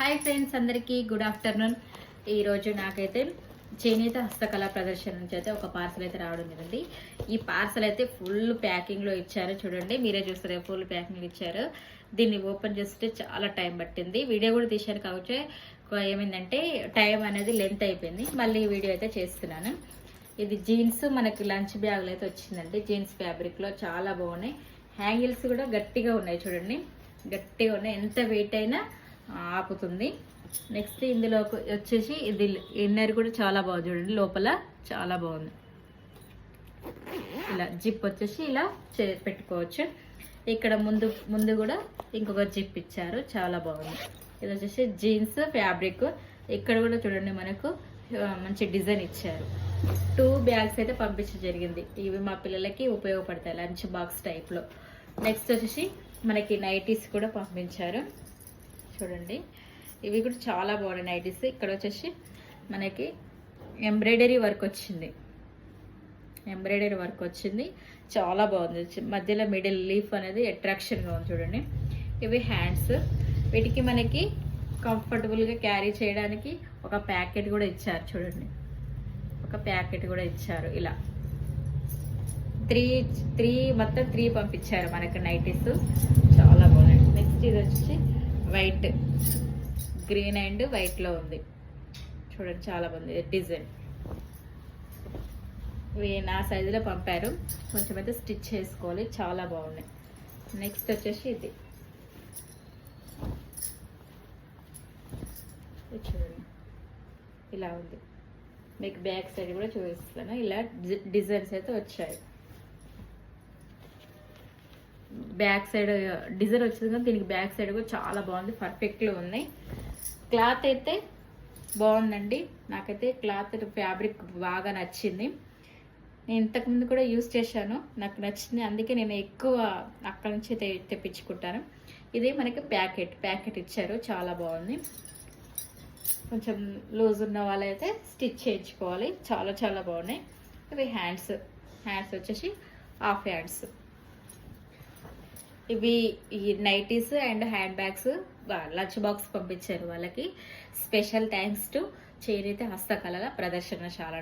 Hi friends అందరికీ good afternoon ఈరోజు నాకైతే చేనేత హస్తకళా ప్రదర్శన నుంచి అయితే ఒక పార్సల్ అయితే రావడం జరిగింది. ఈ పార్సల్ అయితే ఫుల్ ప్యాకింగ్లో ఇచ్చారు. చూడండి మీరే చూస్తారు ఫుల్ ప్యాకింగ్ ఇచ్చారు. దీన్ని ఓపెన్ చేస్తే చాలా టైం పట్టింది. వీడియో కూడా తీశాను కాబట్టి ఏమైందంటే టైం అనేది లెంత్ అయిపోయింది. మళ్ళీ వీడియో అయితే చేస్తున్నాను. ఇది జీన్స్ మనకి లంచ్ బ్యాగ్లో అయితే వచ్చిందండి. జీన్స్ ఫ్యాబ్రిక్లో చాలా బాగున్నాయి. హ్యాంగిల్స్ కూడా గట్టిగా ఉన్నాయి చూడండి. గట్టిగా ఉన్నాయి. ఎంత వెయిట్ అయినా ఆపుతుంది. నెక్స్ట్ ఇందులో వచ్చేసి ఇది ఇన్నర్ కూడా చాలా బాగుంది చూడండి. లోపల చాలా బాగుంది. ఇలా జిప్ వచ్చేసి ఇలా చే- పెట్టుకోవచ్చు. ఇక్కడ ముందు ముందు కూడా ఇంకొక జిప్ ఇచ్చారు. చాలా బాగుంది. ఇది వచ్చేసి జీన్స్ ఫ్యాబ్రిక్. ఇక్కడ కూడా చూడండి మనకు మంచి డిజైన్ ఇచ్చారు. టూ బ్యాగ్స్ అయితే పంపించడం జరిగింది. ఇవి మా పిల్లలకి ఉపయోగపడతాయి లంచ్ బాక్స్ టైప్లో. నెక్స్ట్ వచ్చేసి మనకి నైటీస్ కూడా పంపించారు. చూడండి. ఇవి కూడా చాలా బాగున్నాయి నైటీస్. ఇక్కడ వచ్చేసి మనకి ఎంబ్రాయిడరీ వర్క్ వచ్చింది. ఎంబ్రాయిడరీ వర్క్ వచ్చింది. చాలా బాగుంది. మధ్యలో మిడిల్ లీఫ్ అనేది అట్రాక్షన్గా ఉంది చూడండి. ఇవి హ్యాండ్స్. వీటికి మనకి కంఫర్టబుల్గా క్యారీ చేయడానికి ఒక ప్యాకెట్ కూడా ఇచ్చారు చూడండి. ఒక ప్యాకెట్ కూడా ఇచ్చారు ఇలా. త్రీ త్రీ మొత్తం త్రీ పంపించారు మనకు నైటీస్. చాలా బాగున్నాయి. నెక్స్ట్ ఇది వచ్చి వైట్ గ్రీన్ అండ్ వైట్లో ఉంది. చూడండి చాలా బాగుంది డిజైన్. ఇవి నా సైజులో పంపారు. కొంచెం అయితే స్టిచ్ చేసుకోవాలి. చాలా బాగున్నాయి. నెక్స్ట్ వచ్చేసి ఇది. చూడండి. ఇలా ఉంది. మీకు బ్యాక్ సైడ్ కూడా చూపిస్తాను ఇలా డిజైన్స్ అయితే వచ్చాయి. బ్యాక్ సైడ్ డిజైన్ వచ్చింది కానీ దీనికి బ్యాక్ సైడ్ కూడా చాలా బాగుంది పర్ఫెక్ట్లో ఉన్నాయి క్లాత్ అయితే బాగుందండి. నాకైతే క్లాత్ ఫ్యాబ్రిక్ బాగా నచ్చింది. నేను ఇంతకుముందు కూడా యూస్ చేశాను. నాకు నచ్చింది. అందుకే నేను ఎక్కువ అక్కడ నుంచి తెప్పించుకుంటాను. ఇది మనకి ప్యాకెట్ ప్యాకెట్ ఇచ్చారు. చాలా బాగుంది. కొంచెం లూజ్ ఉన్న వాళ్ళైతే స్టిచ్ చేయించుకోవాలి. చాలా చాలా బాగున్నాయి. ఇవి హ్యాండ్స్ హ్యాండ్స్ వచ్చేసి హాఫ్ హ్యాండ్స్ ఇవి ఈ nighties and hand bags lunch box పంపించారు వాళ్ళకి. స్పెషల్ థ్యాంక్స్ టు చేనేత హస్తకళల ప్రదర్శనశాల